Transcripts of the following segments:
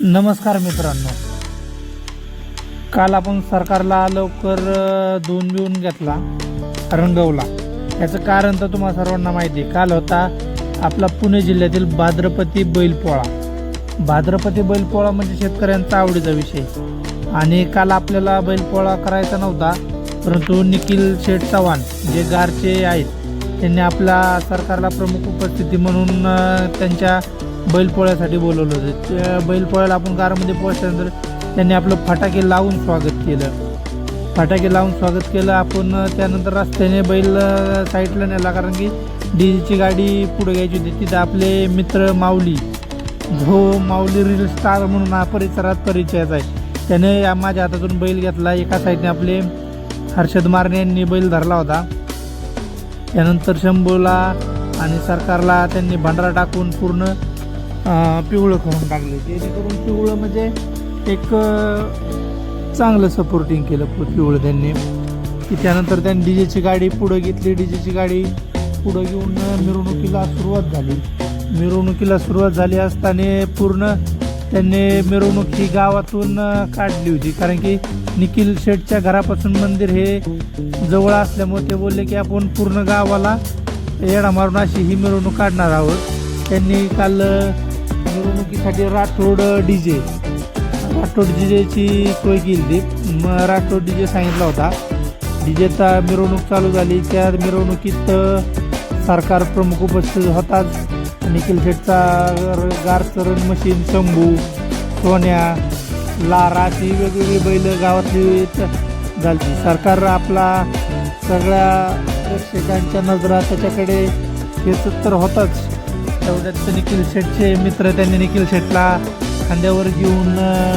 नमस्कार मित्रांनो. काल आपण सरकारला लवकर दोन धुवून घेतला रंगवला. याचं कारण तर तुम्हाला सर्वांना माहिती आहे. काल होता आपला पुणे जिल्ह्यातील भाद्रपती बैलपोळा. भाद्रपती बैलपोळा म्हणजे शेतकऱ्यांचा आवडीचा विषय. आणि काल आपल्याला बैलपोळा करायचा नव्हता परंतु निखिल शेठ चव्हाण जे गारचे आहेत त्यांनी आपल्या सरकारला प्रमुख उपस्थिती म्हणून त्यांच्या बैलपोळ्यासाठी बोलवलं होतं. त्या बैलपोळ्याला आपण कारमध्ये पोहोचल्यानंतर त्यांनी आपलं फटाके लावून स्वागत केलं. फटाके लावून स्वागत केलं. आपण त्यानंतर रस्त्याने बैल साईडला नेला. कारण की डीजेची गाडी पुढे घ्यायची होती. तिथं आपले मित्र माऊली. जो माऊली रील स्टार म्हणून हा परिसरात परिचयाचा आहे. त्याने या माझ्या हातातून बैल घेतला. एका साईडने आपले हर्षद मारणे यांनी बैल धरला होता. त्यानंतर शंभूला आणि सरकारला त्यांनी भांडारा टाकून पूर्ण पिवळं करून टाकले. जेणेकरून पिवळं म्हणजे एक चांगलं सपोर्टिंग केलं पिवळं त्यांनी. की त्यानंतर त्यांनी डीजेची गाडी पुढं घेतली. डी जेची गाडी पुढं घेऊन मिरवणुकीला सुरुवात झाली. मिरवणुकीला सुरुवात झाली असताना पूर्ण त्यांनी मिरवणूक ही गावातून काढली होती. कारण की निखिल शेठच्या घरापासून मंदिर हे जवळ असल्यामुळे ते बोलले की आपण पूर्ण गावाला येडा मारून अशी ही मिरवणूक काढणार आहोत. त्यांनी काल मिरवणुकीसाठी Rathod D J Rathod D जेची सोय केली. होती मग राठोड डी जे सांगितला होता. डी जेचा मिरवणूक चालू झाली. त्या मिरवणुकीत सरकार प्रमुख उपस्थित होताच. निखिल शेठचा गारचरण मशीन शंभू सोन्या लारा ही वेगवेगळी बैल गावातली झाली झालती. सरकार आपला सगळ्या प्रेक्षकांच्या नजरा त्याच्याकडे घेतच तर होताच. तेवढ्यात निखिल शेठचे मित्र त्यांनी निखिल शेठला खांद्यावर घेऊन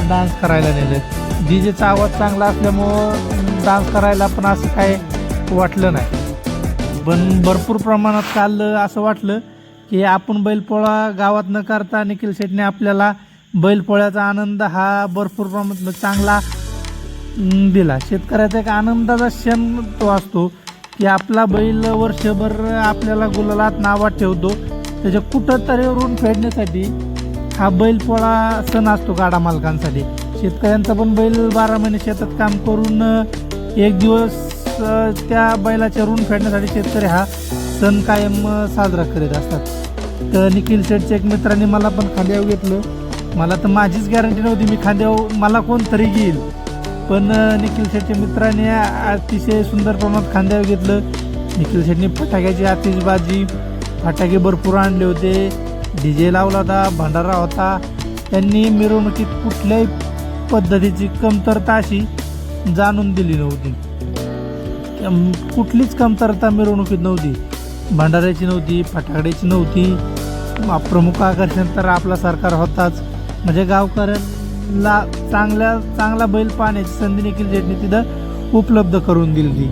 डान्स करायला नेलं. डीजेचा आवाज चांगला असल्यामुळं डान्स करायला पण असं काय वाटलं नाही. पण भरपूर प्रमाणात काल असं वाटलं की आपण बैलपोळा गावात न करता निखिल शेठने आपल्याला बैलपोळ्याचा आनंद हा भरपूर प्रमाणात चांगला दिला. शेतकऱ्याचा एक आनंदाचा क्षण तो असतो की आपला बैल वर्षभर आपल्याला गुलालात नावात ठेवतो. त्याच्या कुठंतरी ऋण फेडण्यासाठी हा बैलपोळा सण असतो गाडा मालकांसाठी. शेतकऱ्यांचा पण बैल बारा महिने शेतात काम करून एक दिवस त्या बैलाच्या ऋण फेडण्यासाठी शेतकरी हा सण कायम साजरा करीत असतात. तर निखिल शेठच्या एक मित्राने मला पण खांद्यावर घेतलं. मला तर माझीच गॅरंटी नव्हती मी खांद्यावर मला कोणतरी घेईल. पण निखिल शेठच्या मित्राने अतिशय सुंदर प्रमाणात खांद्यावर घेतलं. निखिल शेठने फटाक्याची आतिषबाजी फटाके भरपूर आणले होते. डी जे लावला होता भंडारा होता. त्यांनी मिरवणुकीत कुठल्याही पद्धतीची कमतरता अशी जाणून दिली नव्हती. कुठलीच कमतरता मिरवणुकीत नव्हती. भंडाऱ्याची नव्हती फटाकड्याची नव्हती. प्रमुख आकर्षण तर आपला सरकार होताच. म्हणजे गावकऱ्यांना चांगल्या चांगला बैल पाहण्याची संधी देखील जेटने तिथं उपलब्ध करून दिली.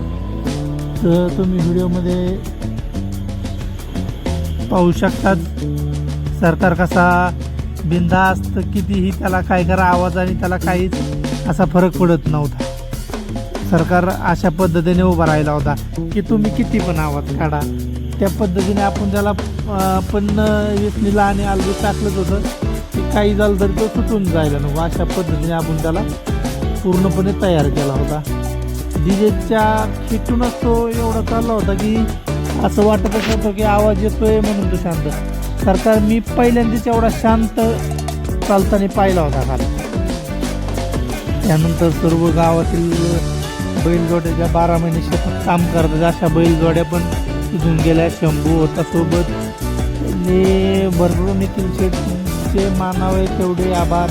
तर तुम्ही व्हिडिओमध्ये पाहू शकतात. सरकार कसा बिंदास्त कितीही त्याला काय करा आवाजाने त्याला काहीच असा फरक पडत नव्हता. सरकार अशा पद्धतीने उभा राहिला होता की तुम्ही किती पण आवाज काढा. त्या पद्धतीने आपण त्याला पण वेचणीला आणि अलगू टाकलंच होतं की काही झालं तरी तो सुटून जायला नको. अशा पद्धतीने आपण त्याला पूर्णपणे तयार केला होता. डीजेच्या खिटूनच तो एवढा चालला होता की असं वाटतच नव्हतं की आवाज येतोय म्हणून तो शांत. सरकार मी पहिल्यांदाच एवढा शांत चालताना पाहिला होता काल त्यानंतर सर्व गावातील बैलजोड्याच्या बारा महिने शेतात काम करतात अशा बैलजोड्या पण तिथून गेल्या. शंभू होता सोबत. त्यांनी भरपूर निखिल शेठचे मानावे तेवढे आभार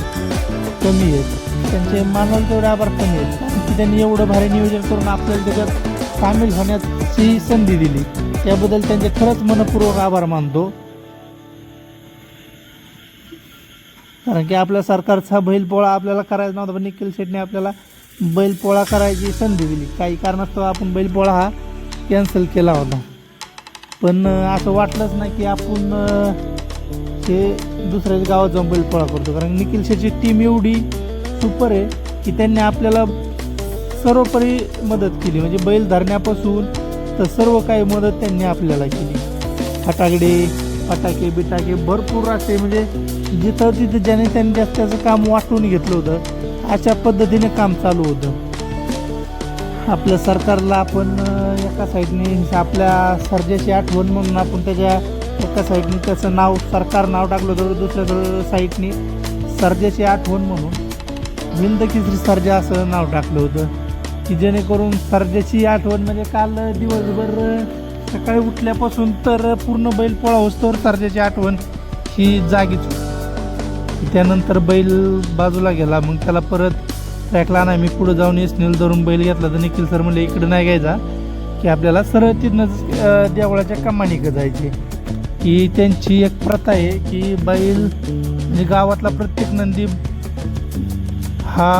कमी आहेत. त्यांचे मानावे तेवढे आभार कमी आहेत. कारण की त्यांनी एवढं भारी नियोजन करून आपल्याला त्याच्यात सामील होण्याची संधी दिली. त्याबद्दल त्यांचे खरंच मनपूर्वक आभार मानतो. कारण की आपल्या सरकारचा बैलपोळा आपल्याला करायचा नव्हता पण निखिल शेटने आपल्याला बैलपोळा करायची संधी दिली. काही कारणास्तव आपण बैलपोळा हा कॅन्सल केला होता. पण असं वाटलंच नाही की आपण ते हे दुसऱ्याच गावात जाऊन बैलपोळा करतो. कारण निखिल शेटची टीम एवढी सुपर आहे की त्यांनी आपल्याला सर्वपरी मदत केली. म्हणजे बैल धरण्यापासून तर सर्व काही मदत त्यांनी आपल्याला केली. फटाकडे फटाके बिटाके भरपूर असे म्हणजे जिथं तिथं ज्याने त्यांनी जास्त त्याचं काम वाटून घेतलं होतं अशा पद्धतीने काम चालू होतं. आपल्या सरकारला आपण एका साईडने आपल्या सर्जाची आठवण म्हणून आपण त्याच्या एका साईडने त्याचं नाव सरकार नाव टाकलं होतं दुसऱ्या साईडने सर्जाची आठवण म्हणून. हिंद केसरी सर्जा असं नाव टाकलं होतं. की जेणेकरून सर्जाची आठवण म्हणजे काल दिवसभर सकाळी उठल्यापासून तर पूर्ण बैल पोळा होस्तोवर सर्जाची आठवण ही जागीच होती. त्यानंतर बैल बाजूला गेला मग त्याला परत ट्रॅकला नाही मी पुढे जाऊन येस धरून बैल घेतला तर निखिल सर म्हणले इकडे नाही घ्यायचा की आपल्याला सरळ तिथनंच देवळाच्या कमानीकडे जायचे की त्यांची एक प्रथा आहे की बैल म्हणजे गावातला प्रत्येक नंदी हा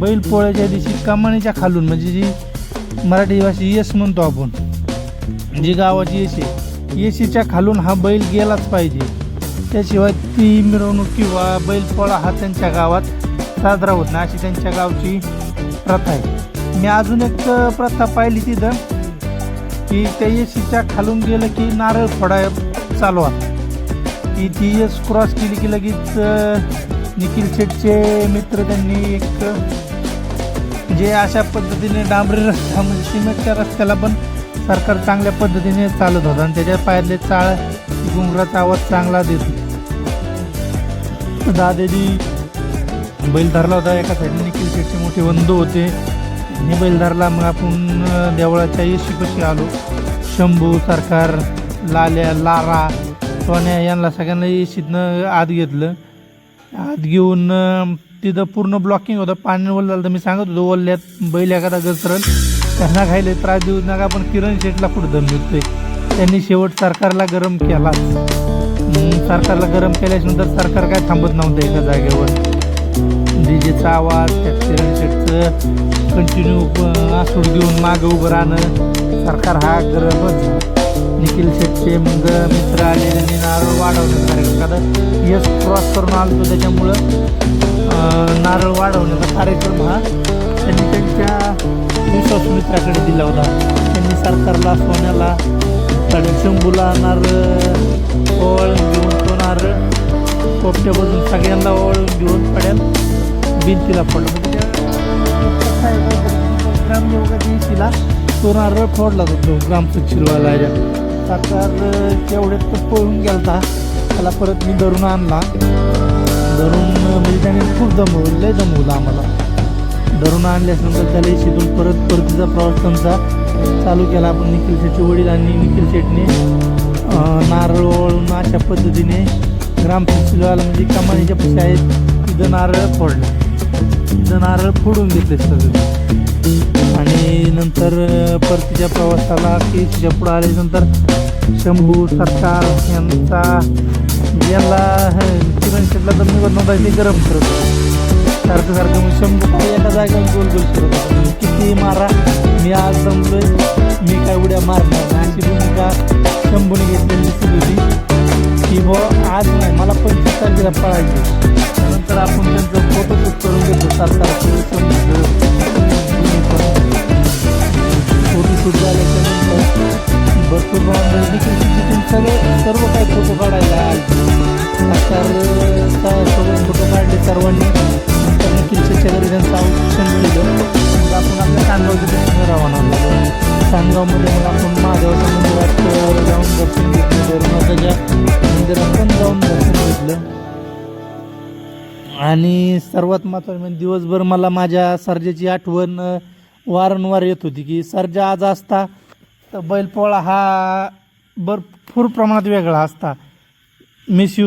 बैलपोळ्याच्या दिवशी कमानीच्या खालून म्हणजे जी मराठी भाषी यश म्हणतो आपण जी गावाची येशी येशीच्या खालून हा बैल गेलाच पाहिजे. त्याशिवाय ती मिरवणूक किंवा बैलपोळा हा त्यांच्या गावात साजरा होत नाही अशी त्यांच्या गावची प्रथा आहे. मी अजून एक प्रथा पाहिली तिथं की त्या येशीच्या खालून गेलं की नारळ फोडा चालू आहे की ती यश क्रॉस केली की लगेच निखिल शेटचे मित्र त्यांनी एक जे अशा पद्धतीने डांबरी रस्ता म्हणजे सिमेंटच्या रस्त्याला पण सरकार चांगल्या पद्धतीने चालत होता. आणि त्याच्या पायातले चाळ घुंगराचा आवाज चांगला देत होता. दादेजी बैल धरला होता. एका साईडने क्रिकेटचे मोठे बंधू होते. आणि बैल धरला. मग आपण देवळाच्या देवळाच्या कशी आलो. शंभू सरकार लाल्या लारा सोन्या यांना सगळ्यांना येशीतनं आत घेतलं. आत घेऊन तिथं पूर्ण ब्लॉकिंग होतं. पाणी झालं तर मी सांगत होतो वल्ल्यात बैल एखादा घसरल त्यांना खायला त्रास देऊ नका पण किरण शेटला कुठं दम मिळतोय त्यांनी शेवट सरकारला गरम केला. सरकारला गरम केल्यानंतर सरकार काय थांबत नव्हतं एका जागेवर. डीजेचा आवाज त्या किरण शेटचं कंटिन्यू आसूड घेऊन मागं उभं राहणं. सरकार हा गरमच निखिल शेटचे मग मित्र आले त्यांनी नारळ वाढवण्याचा कार्यक्रम. कारण यश क्रॉस करून आलतो त्याच्यामुळं. नारळ वाढवण्याचा कार्यक्रम हा. त्यांनी त्यांच्या विश्वास मित्राकडे दिला होता. त्यांनी सरकारला सोन्याला कडे शंभूला नारळ ओळ घेऊन तो नारळ पोपट्यापासून सगळ्यांना ओळ घेऊन पडेल भिंतीला पडला म्हणजे ग्रामयोगाच्या तो नारळ फोडला जातो ग्रामसचिवाला सरकार तेवढ्यात तो पळून होता त्याला परत मी धरून आणला. धरून म्हणजे त्याने खूप दमवलं लय दमवलं आम्हाला. धरून आणल्यानंतर त्याला शेतून परत परतीचा प्रवास त्यांचा चालू केला. आपण निखिल शेटचे वडील आणि निखिल शेटने नारळ वळून अशा पद्धतीने ग्रामपंचायतीवाला म्हणजे कमानीच्या पशी आहेत तिथं नारळ फोडलं. तिथं नारळ फोडून घेतले सगळे. आणि नंतर परतीच्या प्रवासाला केसच्या पुढं आल्यानंतर शंभू सरकार यांचा याला किरण शेटला तर मी नव्हता ते गरम करत सारखं सारखं मी शंभू एका जागेवर गोल गोल करत म्हणजे किती मारा मी आज जमलोय मी काय उड्या मारणार नाही. अशी भूमिका शंभूने घेतलेली होती. की बुवा आज नाही मला पंचवीस तारखेला पळायचे त्यानंतर आपण त्यांचं फोटोशूट करून घेतो. सरकारचं शंभूचं फोटोशूट झालं. भरपूर तिथून सगळे सर्व काही फोटो काढायला आले सरकारचा फोटो काढले सर्वांनी नंतर निखिल शेतकरी त्यांचं केलं मग आपण आपल्या कानगावच्या दर्शन रवाना झालो कानगावमध्ये मग आपण महादेवाच्या मंदिरात जाऊन दर्शन घेतलं मंदिरात पण जाऊन दर्शन घेतलं आणि सर्वात महत्त्वाचं म्हणजे दिवसभर मला माझ्या सर्जाची आठवण वारंवार येत होती की सर्जा आज असता तर बैलपोळा हा भरपूर प्रमाणात वेगळा असता. मिसयूज